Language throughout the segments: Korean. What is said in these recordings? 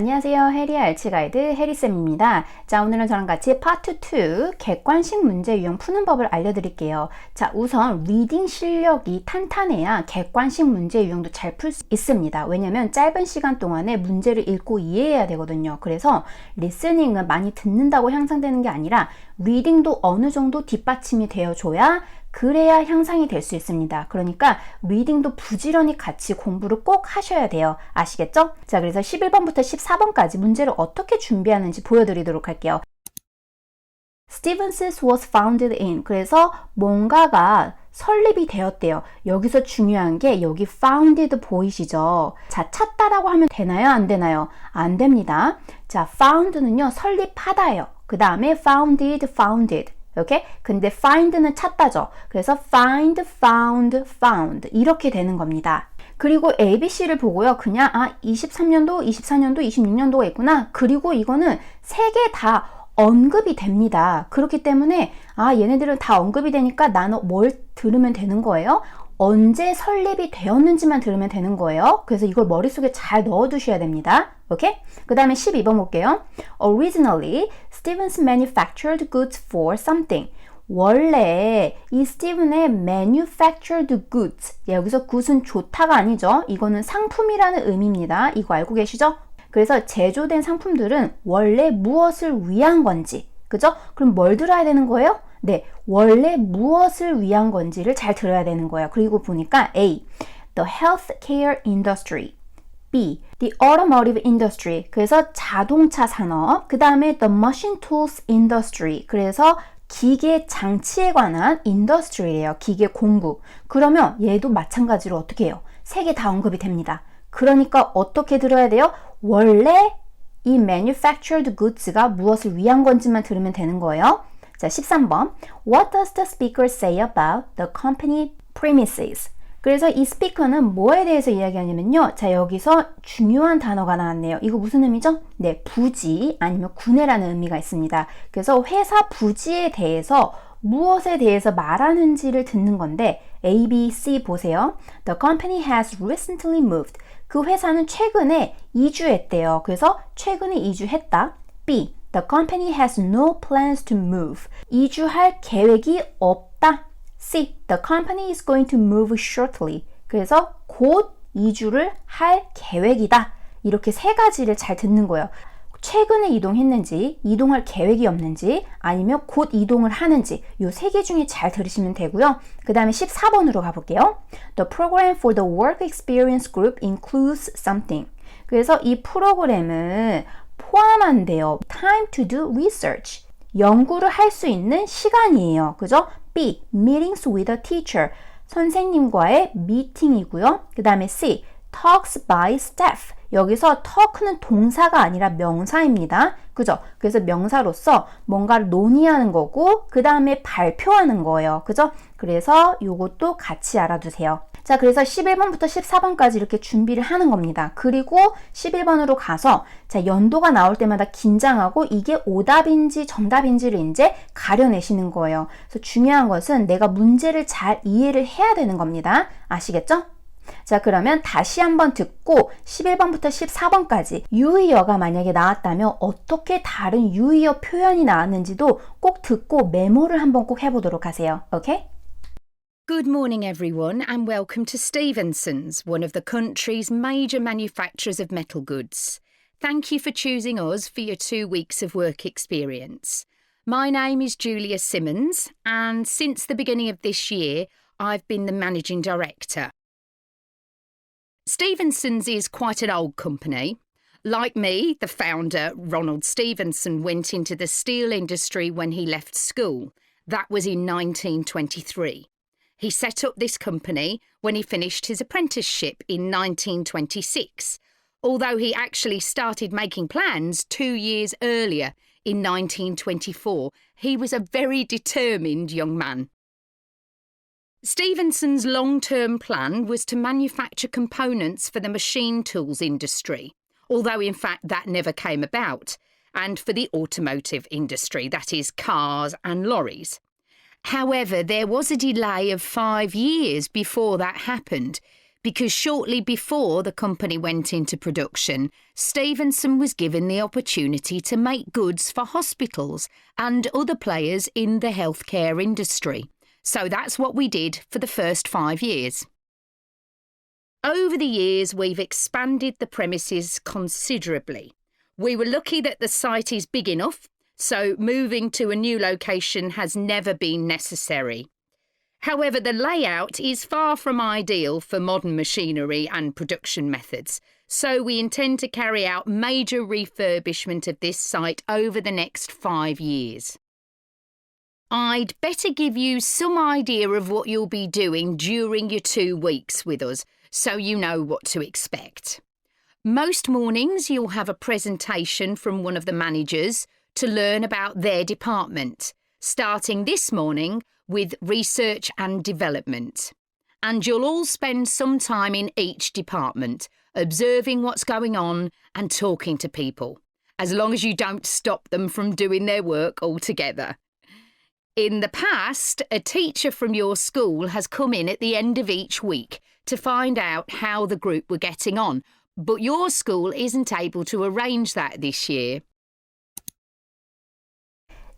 안녕하세요. 해리의 알치 가이드 해리쌤입니다. 자, 오늘은 저랑 같이 파트 2 객관식 문제 유형 푸는 법을 알려드릴게요. 자, 우선 리딩 실력이 탄탄해야 객관식 문제 유형도 잘 풀 수 있습니다. 왜냐면 짧은 시간 동안에 문제를 읽고 이해해야 되거든요. 그래서 리스닝은 많이 듣는다고 향상되는 게 아니라 리딩도 어느 정도 뒷받침이 되어줘야 그래야 향상이 될 수 있습니다. 그러니까 리딩도 부지런히 같이 공부를 꼭 하셔야 돼요. 아시겠죠? 자, 그래서 11번부터 14번까지 문제를 어떻게 준비하는지 보여드리도록 할게요. Stevens's was founded in. 그래서 뭔가가 설립이 되었대요. 여기서 중요한 게 여기 founded 보이시죠? 자, 찾다라고 하면 되나요? 안 되나요? 안 됩니다. 자, found는요, 설립하다예요. 그 다음에 founded, founded. 오케이? 근데 find는 찾다죠. 그래서 find, found, found 이렇게 되는 겁니다. 그리고 ABC를 보고요. 그냥 아 23년도, 24년도, 26년도가 있구나. 그리고 이거는 세 개 다 언급이 됩니다. 그렇기 때문에 아 얘네들은 다 언급이 되니까 나는 뭘 들으면 되는 거예요? 언제 설립이 되었는지만 들으면 되는 거예요. 그래서 이걸 머릿속에 잘 넣어 두셔야 됩니다. 오케이? 그 다음에 12번 볼게요. Originally, Stevens manufactured goods for something. 원래 이 스티븐의 manufactured goods 여기서 good은 좋다가 아니죠. 이거는 상품이라는 의미입니다. 이거 알고 계시죠? 그래서 제조된 상품들은 원래 무엇을 위한 건지 그죠? 그럼 뭘 들어야 되는 거예요? 네, 원래 무엇을 위한 건지를 잘 들어야 되는 거예요. 그리고 보니까 A. The healthcare industry. B. The automotive industry. 그래서 자동차 산업. 그 다음에 the machine tools industry. 그래서 기계 장치에 관한 industry예요. 기계 공구. 그러면 얘도 마찬가지로 어떻게 해요? 세 개 다 언급이 됩니다. 그러니까 어떻게 들어야 돼요? 원래 이 manufactured goods가 무엇을 위한 건지만 들으면 되는 거예요. 자, 13번. What does the speaker say about the company premises? 그래서 이 스피커는 뭐에 대해서 이야기하냐면요. 자, 여기서 중요한 단어가 나왔네요. 이거 무슨 의미죠? 네, 부지 아니면 구내라는 의미가 있습니다. 그래서 회사 부지에 대해서 무엇에 대해서 말하는지를 듣는 건데 A, B, C 보세요. The company has recently moved. 그 회사는 최근에 이주했대요. 그래서 최근에 이주했다. B. The company has no plans to move. 이주할 계획이 없다. C. The company is going to move shortly. 그래서 곧 이주를 할 계획이다. 이렇게 세 가지를 잘 듣는 거예요. 최근에 이동했는지, 이동할 계획이 없는지, 아니면 곧 이동을 하는지, 이세개 중에 잘 들으시면 되고요. 그 다음에 14번으로 가볼게요. The program for the work experience group includes something. 그래서 이 프로그램은 포함한대요. Time to do research. 연구를 할 수 있는 시간이에요. 그죠? B. Meetings with a teacher. 선생님과의 미팅이고요. 그 다음에 C. Talks by staff. 여기서 talk는 동사가 아니라 명사입니다. 그죠? 그래서 명사로서 뭔가를 논의하는 거고, 그 다음에 발표하는 거예요. 그죠? 그래서 요것도 같이 알아두세요. 자, 그래서 11번부터 14번까지 이렇게 준비를 하는 겁니다. 그리고 11번으로 가서, 자, 연도가 나올 때마다 긴장하고 이게 오답인지 정답인지를 이제 가려내시는 거예요. 그래서 중요한 것은 내가 문제를 잘 이해를 해야 되는 겁니다. 아시겠죠? 자, 그러면 다시 한번 듣고 11번부터 14번까지 유의어가 만약에 나왔다면 어떻게 다른 유의어 표현이 나왔는지도 꼭 듣고 메모를 한번 꼭 해보도록 하세요. 오케이? Good morning, everyone, and welcome to Stevenson's, one of the country's major manufacturers of metal goods. Thank you for choosing us for your two weeks of work experience. My name is Julia Simmons, and since the beginning of this year, I've been the managing director. Stevenson's is quite an old company. Like me, the founder, Ronald Stevenson, went into the steel industry when he left school. That was in 1923. He set up this company when he finished his apprenticeship in 1926, although he actually started making plans two years earlier in 1924. He was a very determined young man. Stevenson's long term plan was to manufacture components for the machine tools industry, although in fact that never came about, and for the automotive industry, that is, cars and lorries. However, there was a delay of five years before that happened because shortly before the company went into production, Stevenson was given the opportunity to make goods for hospitals and other players in the healthcare industry. So that's what we did for the first five years. Over the years, we've expanded the premises considerably. We were lucky that the site is big enough, so moving to a new location has never been necessary. However, the layout is far from ideal for modern machinery and production methods, so we intend to carry out major refurbishment of this site over the next five years. I'd better give you some idea of what you'll be doing during your two weeks with us, so you know what to expect. Most mornings, you'll have a presentation from one of the managers to learn about their department, starting this morning with research and development. And you'll all spend some time in each department, observing what's going on and talking to people, as long as you don't stop them from doing their work altogether. In the past, a teacher from your school has come in at the end of each week to find out how the group were getting on, but your school isn't able to arrange that this year.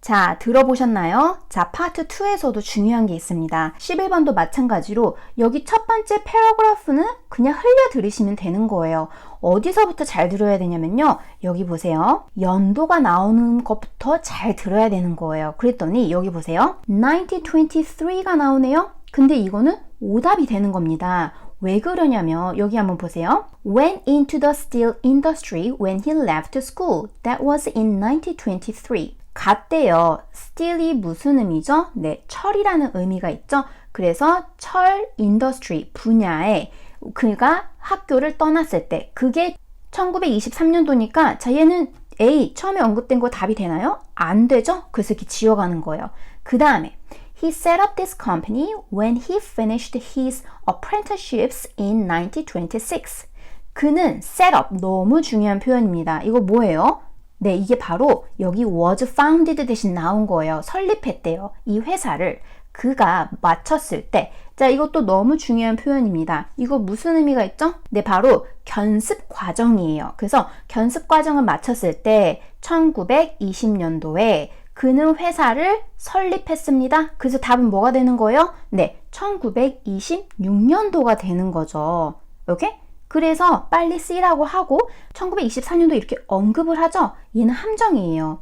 자, 들어보셨나요? 자, 파트 2에서도 중요한 게 있습니다. 11번도 마찬가지로 여기 첫 번째 패러그래프는 그냥 흘려 들으시면 되는 거예요. 어디서부터 잘 들어야 되냐면요. 여기 보세요. 연도가 나오는 것부터 잘 들어야 되는 거예요. 그랬더니 여기 보세요. 1923가 나오네요. 근데 이거는 오답이 되는 겁니다. 왜 그러냐면 여기 한번 보세요. Went into the steel industry when he left school. That was in 1923. 갔대요. steel이 무슨 의미죠? 네, 철이라는 의미가 있죠. 그래서 철 인더스트리 분야에 그가 학교를 떠났을 때 그게 1923년도니까 자 얘는 A 처음에 언급된 거 답이 되나요? 안 되죠? 그래서 이렇게 지워가는 거예요. 그 다음에 He set up this company when he finished his apprenticeships in 1926. 그는 set up 너무 중요한 표현입니다. 이거 뭐예요? 네, 이게 바로 여기 was founded 대신 나온 거예요. 설립했대요. 이 회사를 그가 마쳤을 때. 자, 이것도 너무 중요한 표현입니다. 이거 무슨 의미가 있죠? 네, 바로 견습 과정이에요. 그래서 견습 과정을 마쳤을 때 1920년도에 그는 회사를 설립했습니다. 그래서 답은 뭐가 되는 거예요? 네, 1926년도가 되는 거죠. 오케이? 그래서 빨리 쓰라고 하고 1924년도 이렇게 언급을 하죠. 얘는 함정이에요.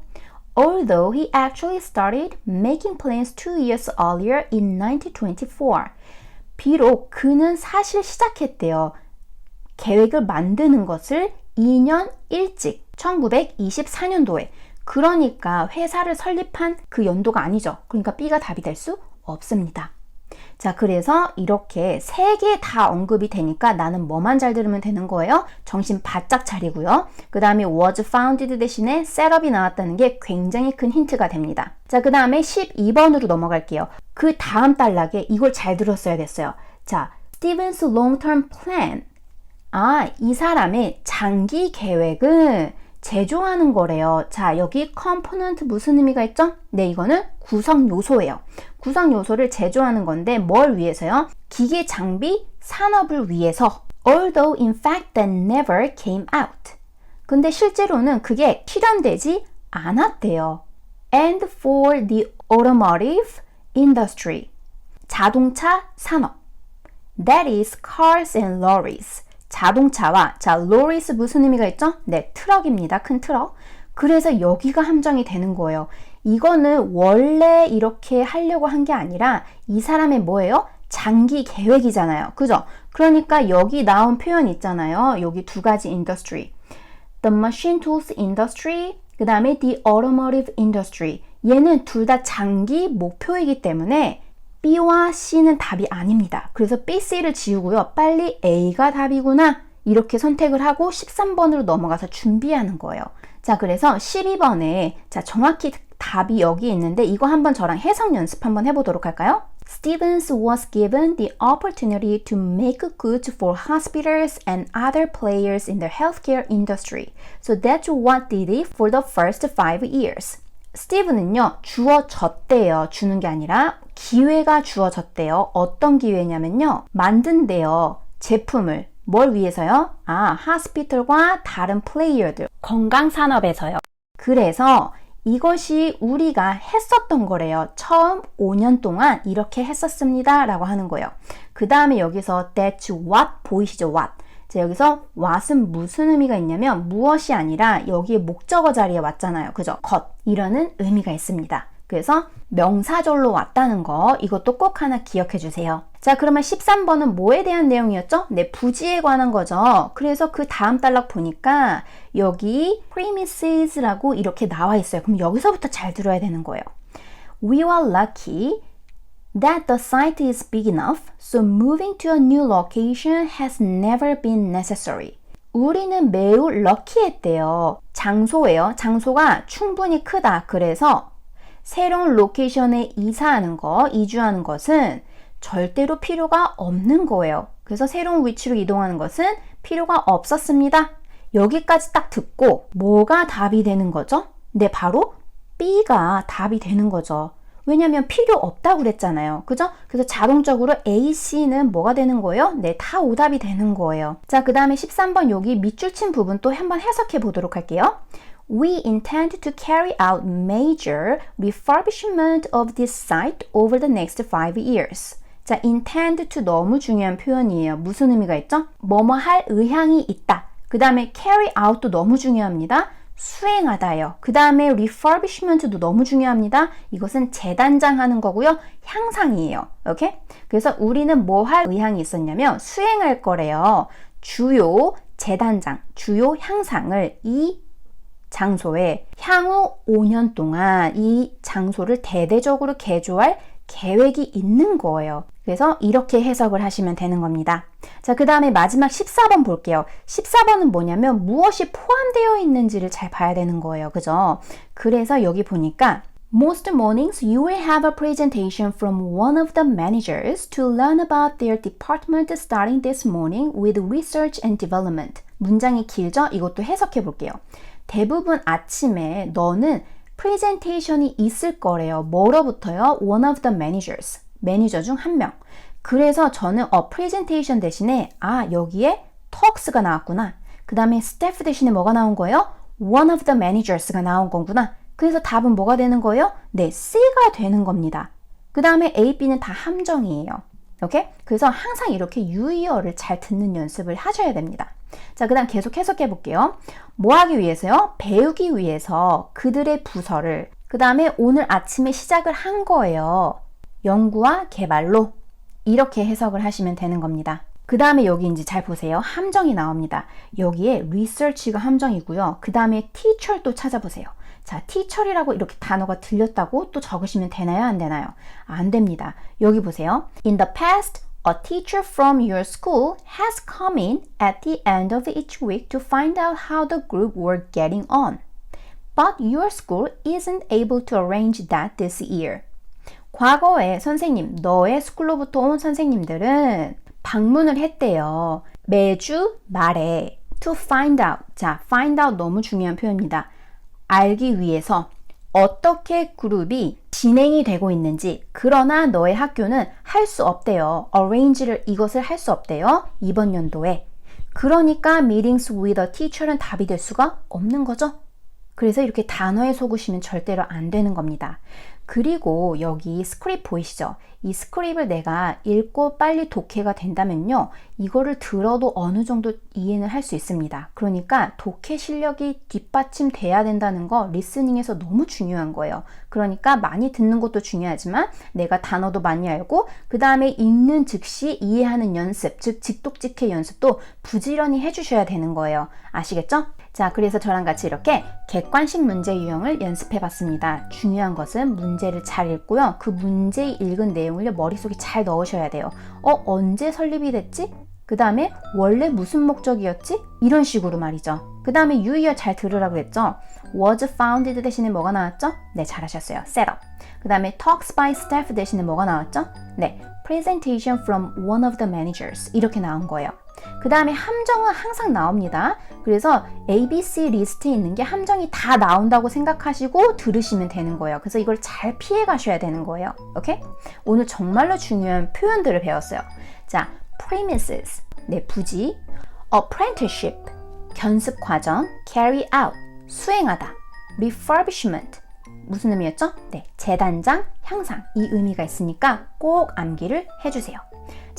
Although he actually started making plans two years earlier in 1924. 비록 그는 사실 시작했대요. 계획을 만드는 것을 2년 일찍 1924년도에 그러니까 회사를 설립한 그 연도가 아니죠. 그러니까 B가 답이 될 수 없습니다. 자, 그래서 이렇게 세 개 다 언급이 되니까 나는 뭐만 잘 들으면 되는 거예요? 정신 바짝 차리고요. 그 다음에 was founded 대신에 setup이 나왔다는 게 굉장히 큰 힌트가 됩니다. 자, 그 다음에 12번으로 넘어갈게요. 그 다음 단락에 이걸 잘 들었어야 됐어요. 자, Steven's long-term plan. 아, 이 사람의 장기 계획은 제조하는 거래요. 자, 여기 component 무슨 의미가 있죠? 네, 이거는 구성 요소예요. 구성 요소를 제조하는 건데 뭘 위해서요? 기계 장비 산업을 위해서. Although in fact that never came out. 근데 실제로는 그게 실현되지 않았대요. And for the automotive industry. 자동차 산업. That is cars and lorries. 자동차와 자 로리스 무슨 의미가 있죠? 네, 트럭입니다. 큰 트럭. 그래서 여기가 함정이 되는 거예요. 이거는 원래 이렇게 하려고 한 게 아니라 이 사람의 뭐예요? 장기 계획이잖아요. 그죠? 그러니까 여기 나온 표현 있잖아요. 여기 두 가지 industry. The machine tools industry, 그 다음에 the automotive industry. 얘는 둘 다 장기 목표이기 때문에 B와 C는 답이 아닙니다. 그래서 B, C를 지우고요. 빨리 A가 답이구나. 이렇게 선택을 하고 13번으로 넘어가서 준비하는 거예요. 자, 그래서 12번에 자, 정확히 답이 여기 있는데 이거 한번 저랑 해석 연습 한번 해보도록 할까요? Stevens was given the opportunity to make goods for hospitals and other players in the healthcare industry. So that's what did it for the first five years. 스티브는요, 주어졌대요. 주는 게 아니라 기회가 주어졌대요. 어떤 기회냐면요, 만든대요. 제품을 뭘 위해서요? 아, 하스피털과 다른 플레이어들 건강 산업에서요. 그래서 이것이 우리가 했었던 거래요. 처음 5년 동안 이렇게 했었습니다. 라고 하는 거예요. 그 다음에 여기서 that's what 보이시죠? what. 자, 여기서 what은 무슨 의미가 있냐면 무엇이 아니라 여기에 목적어 자리에 왔잖아요. 그죠? 것. 이라는 의미가 있습니다. 그래서 명사절로 왔다는 거 이것도 꼭 하나 기억해 주세요. 자, 그러면 13번은 뭐에 대한 내용이었죠? 네, 부지에 관한 거죠. 그래서 그 다음 단락 보니까 여기 premises라고 이렇게 나와 있어요. 그럼 여기서부터 잘 들어야 되는 거예요. We were lucky that the site is big enough, so moving to a new location has never been necessary. 우리는 매우 럭키했대요. 장소예요. 장소가 충분히 크다. 그래서 새로운 로케이션에 이사하는 거, 이주하는 것은 절대로 필요가 없는 거예요. 그래서 새로운 위치로 이동하는 것은 필요가 없었습니다. 여기까지 딱 듣고 뭐가 답이 되는 거죠? 네, 바로 B가 답이 되는 거죠. 왜냐면 필요 없다고 그랬잖아요. 그죠? 그래서 자동적으로 A, C는 뭐가 되는 거예요? 네, 다 오답이 되는 거예요. 자, 그 다음에 13번 여기 밑줄 친 부분 또 한번 해석해 보도록 할게요. We intend to carry out major refurbishment of this site over the next five years. 자, intend to 너무 중요한 표현이에요. 무슨 의미가 있죠? 뭐뭐 할 의향이 있다. 그 다음에 carry out도 너무 중요합니다. 수행하다요. 그 다음에 refurbishment도 너무 중요합니다. 이것은 재단장하는 거고요. 향상이에요. 오케이? 그래서 우리는 뭐 할 의향이 있었냐면 수행할 거래요. 주요 재단장, 주요 향상을 이 장소에 향후 5년 동안 이 장소를 대대적으로 개조할 계획이 있는 거예요. 그래서 이렇게 해석을 하시면 되는 겁니다. 자, 그 다음에 마지막 14번 볼게요. 14번은 뭐냐면 무엇이 포함되어 있는지를 잘 봐야 되는 거예요. 그죠? 그래서 여기 보니까 Most mornings you will have a presentation from one of the managers to learn about their department starting this morning with research and development. 문장이 길죠? 이것도 해석해 볼게요. 대부분 아침에 너는 프레젠테이션이 있을 거래요. 뭐로부터요? One of the managers. 매니저 중 한 명. 그래서 저는 어 프레젠테이션 대신에 아 여기에 talks가 나왔구나. 그 다음에 staff 대신에 뭐가 나온 거예요? One of the managers가 나온 거구나. 그래서 답은 뭐가 되는 거예요? 네, C가 되는 겁니다. 그 다음에 A, B는 다 함정이에요. 오케이? 그래서 항상 이렇게 유의어를 잘 듣는 연습을 하셔야 됩니다. 자, 그 다음 계속 해석해 볼게요. 뭐 하기 위해서요? 배우기 위해서 그들의 부서를, 그 다음에 오늘 아침에 시작을 한 거예요. 연구와 개발로. 이렇게 해석을 하시면 되는 겁니다. 그 다음에 여기 이제 잘 보세요. 함정이 나옵니다. 여기에 research가 함정이고요. 그 다음에 teacher도 찾아보세요. 자, teacher이라고 이렇게 단어가 들렸다고 또 적으시면 되나요? 안 되나요? 안 됩니다. 여기 보세요. In the past, a teacher from your school has come in at the end of each week to find out how the group were getting on. But your school isn't able to arrange that this year. 과거에 선생님, 너의 스쿨로부터 온 선생님들은 방문을 했대요. 매주 말에 to find out. 자, find out 너무 중요한 표현입니다. 알기 위해서 어떻게 그룹이 진행이 되고 있는지 그러나 너의 학교는 할 수 없대요. arrange를 이것을 할 수 없대요. 이번 연도에. 그러니까 meetings with a teacher는 답이 될 수가 없는 거죠. 그래서 이렇게 단어에 속으시면 절대로 안 되는 겁니다. 그리고 여기 스크립 보이시죠? 이 스크립을 내가 읽고 빨리 독해가 된다면요. 이거를 들어도 어느 정도 이해는 할 수 있습니다. 그러니까 독해 실력이 뒷받침돼야 된다는 거 리스닝에서 너무 중요한 거예요. 그러니까 많이 듣는 것도 중요하지만 내가 단어도 많이 알고 그 다음에 읽는 즉시 이해하는 연습, 즉 직독직해 연습도 부지런히 해주셔야 되는 거예요. 아시겠죠? 자, 그래서 저랑 같이 이렇게 객관식 문제 유형을 연습해 봤습니다. 중요한 것은 문제를 잘 읽고요. 그 문제 읽은 내용을 머릿속에 잘 넣으셔야 돼요. 어, 언제 설립이 됐지? 그 다음에 원래 무슨 목적이었지? 이런 식으로 말이죠. 그 다음에 유의어 잘 들으라고 했죠. was founded 대신에 뭐가 나왔죠? 네, 잘하셨어요. set up. 그 다음에 talks by staff 대신에 뭐가 나왔죠? 네, presentation from one of the managers. 이렇게 나온 거예요. 그 다음에 함정은 항상 나옵니다. 그래서 ABC 리스트에 있는 게 함정이 다 나온다고 생각하시고 들으시면 되는 거예요. 그래서 이걸 잘 피해 가셔야 되는 거예요. 오케이? 오늘 정말로 중요한 표현들을 배웠어요. 자, premises. 네, 부지. apprenticeship, 견습 과정, carry out, 수행하다. refurbishment, 무슨 의미였죠? 네, 재단장, 향상 이 의미가 있으니까 꼭 암기를 해주세요.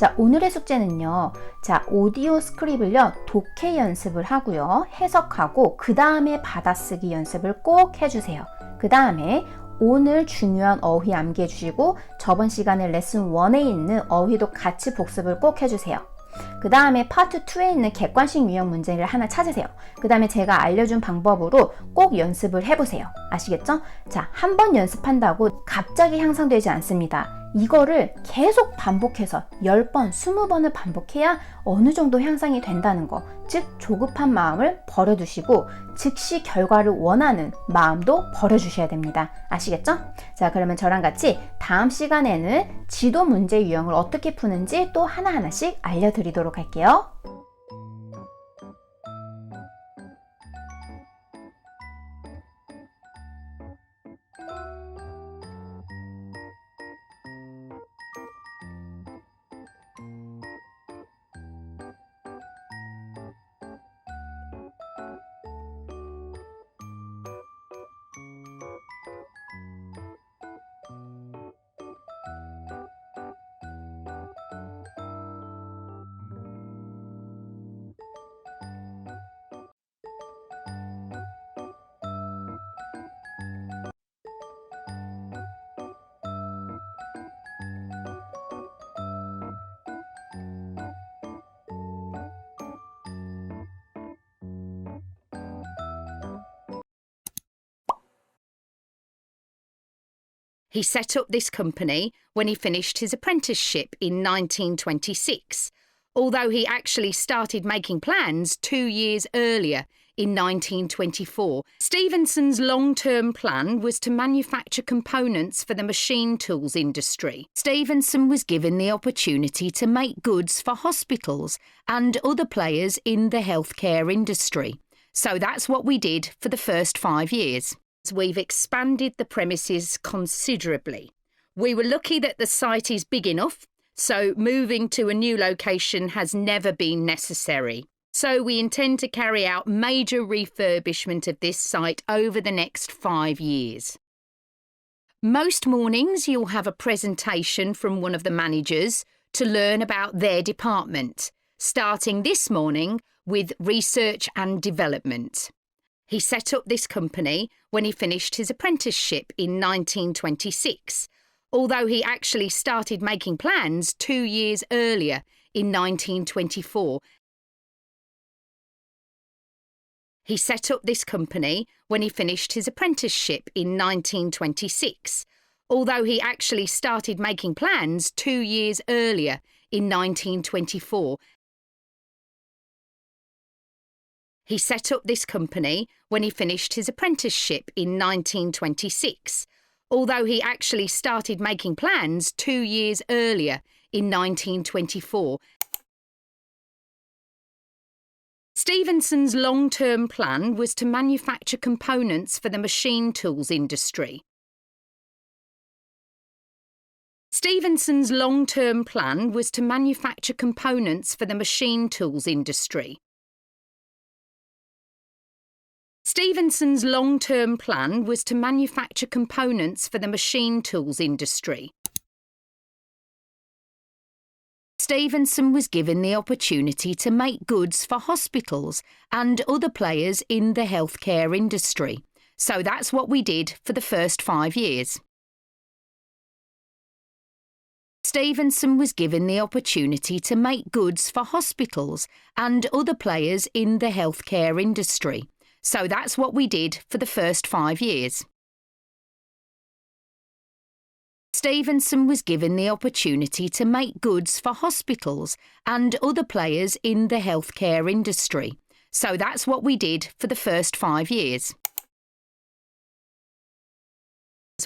자, 오늘의 숙제는요. 자, 오디오 스크립을요, 독해 연습을 하고요. 해석하고, 그 다음에 받아쓰기 연습을 꼭 해주세요. 그 다음에 오늘 중요한 어휘 암기해 주시고, 저번 시간에 레슨 1에 있는 어휘도 같이 복습을 꼭 해주세요. 그 다음에 파트 2에 있는 객관식 유형 문제를 하나 찾으세요. 그 다음에 제가 알려준 방법으로 꼭 연습을 해보세요. 아시겠죠? 자, 한 번 연습한다고 갑자기 향상되지 않습니다. 이거를 계속 반복해서 10번, 20번을 반복해야 어느 정도 향상이 된다는 거. 즉, 조급한 마음을 버려두시고 즉시 결과를 원하는 마음도 버려주셔야 됩니다. 아시겠죠? 자, 그러면 저랑 같이 다음 시간에는 지도 문제 유형을 어떻게 푸는지 또 하나하나씩 알려드리도록 할게요. He set up this company when he finished his apprenticeship in 1926, although he actually started making plans two years earlier in 1924. Stevenson's long term plan was to manufacture components for the machine tools industry. Stevenson was given the opportunity to make goods for hospitals and other players in the healthcare industry. So that's what we did for the first five years. We've expanded the premises considerably. We were lucky that the site is big enough, so moving to a new location has never been necessary. So we intend to carry out major refurbishment of this site over the next five years. Most mornings you'll have a presentation from one of the managers to learn about their department, starting this morning with research and development. He set up this company when he finished his apprenticeship in 1926, although he actually started making plans two years earlier in 1924. He set up this company when he finished his apprenticeship in 1926, although he actually started making plans two years earlier in 1924 He set up this company when he finished his apprenticeship in 1926, although he actually started making plans two years earlier in 1924. Stevenson's long term plan was to manufacture components for the machine tools industry. Stevenson's long term plan was to manufacture components for the machine tools industry. Stevenson's long term plan was to manufacture components for the machine tools industry. Stevenson was given the opportunity to make goods for hospitals and other players in the healthcare industry. So that's what we did for the first five years. Stevenson was given the opportunity to make goods for hospitals and other players in the healthcare industry. So that's what we did for the first five years. Stevenson was given the opportunity to make goods for hospitals and other players in the healthcare industry. So that's what we did for the first five years.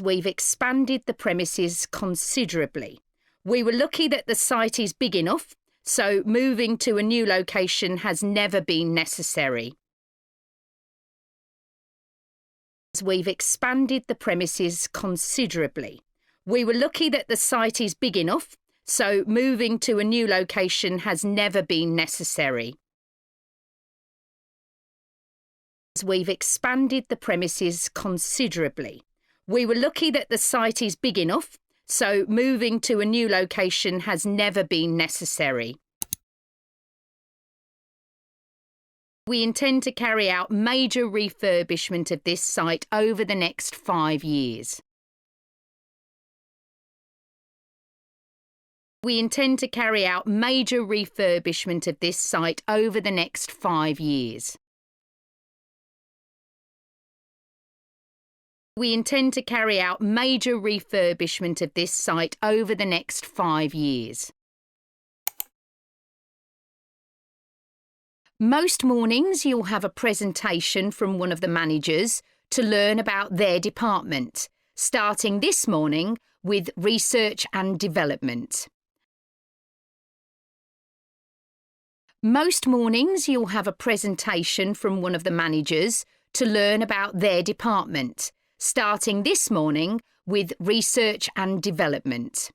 We've expanded the premises considerably. We were lucky that the site is big enough, so moving to a new location has never been necessary. We've expanded the premises considerably. We were lucky that the site is big enough, so moving to a new location has never been necessary. We've expanded the premises considerably. We were lucky that the site is big enough, so moving to a new location has never been necessary. We intend to carry out major refurbishment of this site over the next five years. We intend to carry out major refurbishment of this site over the next five years. We intend to carry out major refurbishment of this site over the next five years. Most mornings you'll have a presentation from one of the managers to learn about their department, starting this morning with research and development. Most mornings you'll have a presentation from one of the managers to learn about their department, starting this morning with research and development.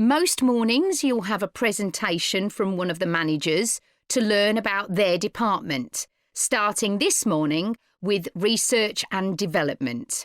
Most mornings you'll have a presentation from one of the managers to learn about their department, starting this morning with research and development.